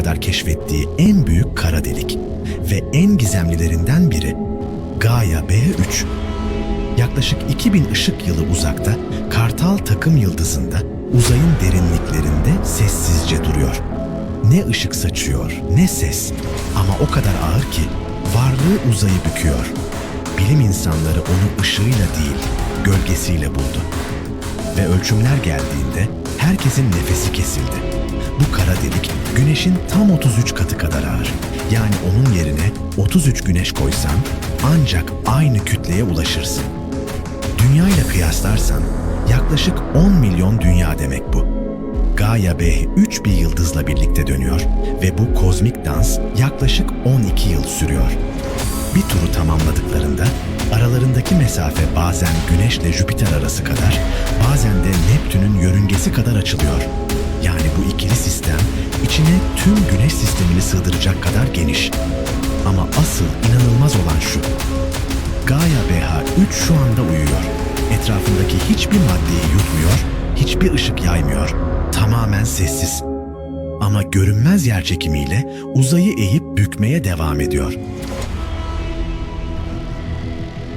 kadar keşfettiği en büyük kara delik ve en gizemlilerinden biri Gaia B3. Yaklaşık 2000 ışık yılı uzakta Kartal takım yıldızında uzayın derinliklerinde sessizce duruyor. Ne ışık saçıyor ne ses ama o kadar ağır ki varlığı uzayı büküyor. Bilim insanları onu ışığıyla değil gölgesiyle buldu. Ve ölçümler geldiğinde herkesin nefesi kesildi. Bu kara delik güneşin tam 33 katı kadar ağır. Yani onun yerine 33 güneş koysan ancak aynı kütleye ulaşırsın. Dünya ile kıyaslarsan yaklaşık 10 milyon dünya demek bu. Gaia B 3 bir yıldızla birlikte dönüyor ve bu kozmik dans yaklaşık 12 yıl sürüyor. Bir turu tamamladıklarında aralarındaki mesafe bazen Güneş ile Jüpiter arası kadar, bazen de Neptün'ün yörüngesi kadar açılıyor. Yani bu ikili sistem tüm Güneş sistemini sığdıracak kadar geniş. Ama asıl inanılmaz olan şu. Gaia BH3 şu anda uyuyor. Etrafındaki hiçbir maddeyi yutmuyor, hiçbir ışık yaymıyor. Tamamen sessiz. Ama görünmez yer çekimiyle uzayı eğip bükmeye devam ediyor.